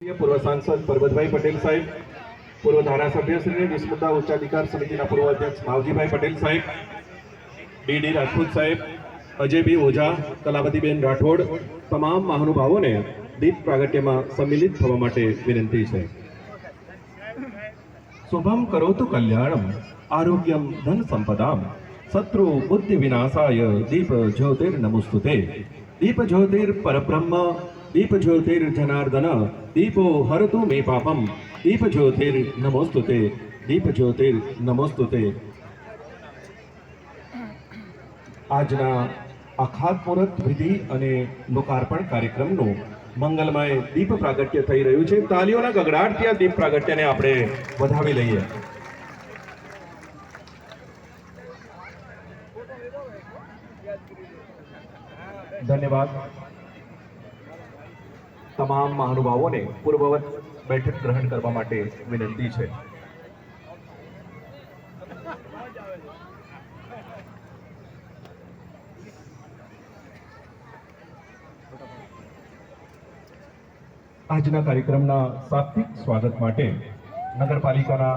પૂર્વ સાંસદ પરબતભાઈ પટેલ સાહેબ, પૂર્વ ધારાસભ્ય શ્રી વિસ્મૃતા ઉચ્ચાધિકાર સમિતિના પૂર્વ અધ્યક્ષ માવજીભાઈ પટેલ સાહેબ ડી રાજપૂત સાહેબ અજયભાઈ ઓઝા કલાવતીબેન રાઠોડ તમામ મહાનુભાવોને દીપ પ્રાગટ્યમાં સંમિલિત થવા માટે વિનંતી છે. શુભમ કરોતુ કલ્યાણમ, આરોગ્યમ ધન સંપદામ, શત્રુ બુદ્ધિ વિનાશાય, દીપ જ્યોતિર નમુસ્તુતે દીપ જ્યોતિર પરબ્રહ્મ દીપ જ્યોતિર જનાર્દન દીપો હરતુ મે પાપમ દીપ જ્યોતિર નમોસ્તુતે દીપ જ્યોતિર નમોસ્તુતે આજના આ ખાતમુહૂર્ત વિધિ અને લોકાર્પણ કાર્યક્રમનું મંગલમય દીપ પ્રાગટ્ય થઈ રહ્યું છે. તાલીઓના ગગડાટથી આ દીપ પ્રાગટ્યને આપણે વધાવી લઈએ. ધન્યવાદ. તમામ મહાનુભાવોને પૂર્વવત બેઠક ગ્રહણ કરવા માટે વિનંતી છે. આજના કાર્યક્રમના સાત્વિક સ્વાગત માટે નગરપાલિકાના